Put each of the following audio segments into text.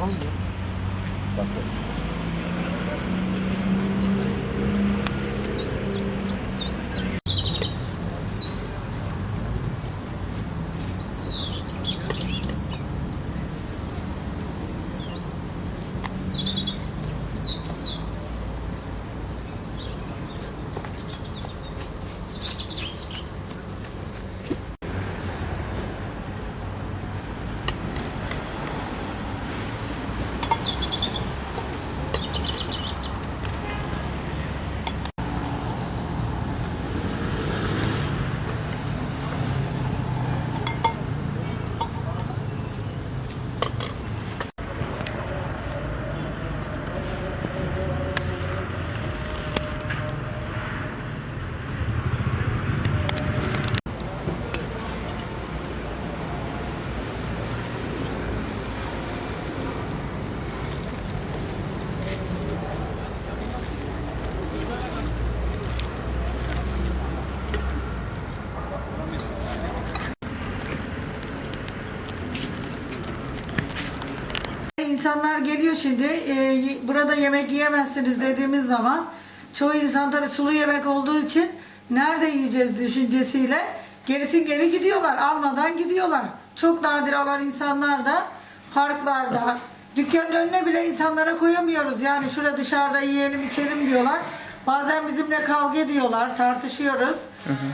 Olha. Tá İnsanlar geliyor şimdi e, burada yemek yiyemezsiniz dediğimiz zaman çoğu insan tabii sulu yemek olduğu için nerede yiyeceğiz düşüncesiyle gerisin geri gidiyorlar almadan gidiyorlar. Çok nadir alan insanlar da parklarda dükkanın önüne bile insanlara koyamıyoruz. Yani şurada dışarıda yiyelim içelim diyorlar. Bazen bizimle kavga ediyorlar, tartışıyoruz.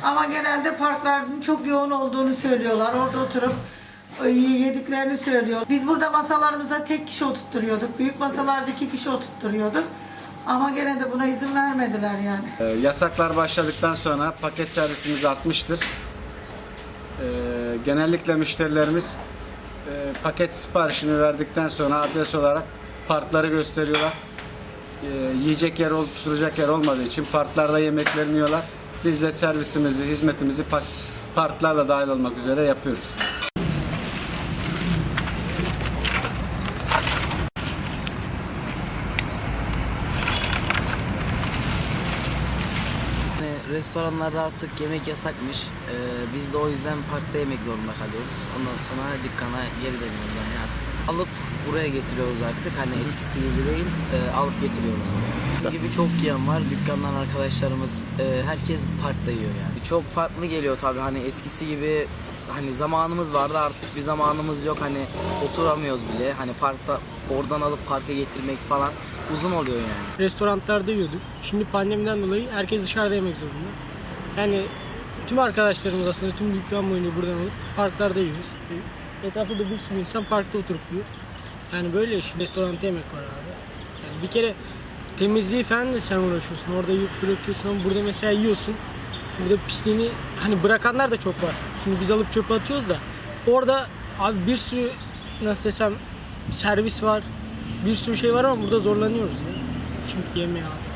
Ama genelde parkların çok yoğun olduğunu söylüyorlar. Orada oturup yediklerini söylüyor. Biz burada masalarımıza tek kişi oturtturuyorduk. Büyük masalarda iki kişi oturtturuyorduk. Ama gene de buna izin vermediler yani. Ee, Yasaklar başladıktan sonra paket servisimiz artmıştır. Ee, Genellikle müşterilerimiz e, paket siparişini verdikten sonra adres olarak parkları gösteriyorlar. Ee, Yiyecek yer, ol- oturacak yer olmadığı için parklarda yemeklerini yiyorlar. Biz de servisimizi, hizmetimizi pa- parklarla dahil olmak üzere yapıyoruz. Yani restoranlarda artık yemek yasakmış. Ee, biz de o yüzden parkta yemek zorunda kalıyoruz. Ondan sonra dükkana geri dönüyoruz yani artık. Alıp buraya getiriyoruz artık. Hani eskisi gibi değil, e, alıp getiriyoruz. Bizim gibi çok yiyen var. Dükkandan arkadaşlarımız, e, herkes parkta yiyor yani. Çok farklı geliyor tabii hani eskisi gibi hani zamanımız vardı artık bir zamanımız yok hani oturamıyoruz bile hani parkta oradan alıp parka getirmek falan uzun oluyor yani. Restoranlarda yiyorduk. Şimdi pandemiden dolayı herkes dışarıda yemek zorunda. Yani tüm arkadaşlarımız aslında tüm dükkan boyunca buradan alıp parklarda yiyoruz. Etrafta da bir sürü insan parkta oturup yiyor. Yani böyle işte restoranda yemek var abi. Yani bir kere temizliği falan da sen uğraşıyorsun. Orada yiyip bırakıyorsun ama burada mesela yiyorsun. Burada pisliğini hani bırakanlar da çok var. Şimdi biz alıp çöpe atıyoruz da orada abi bir sürü nasıl desem servis var. Bir sürü şey var ama burada zorlanıyoruz ya. Çünkü yemeğe abi.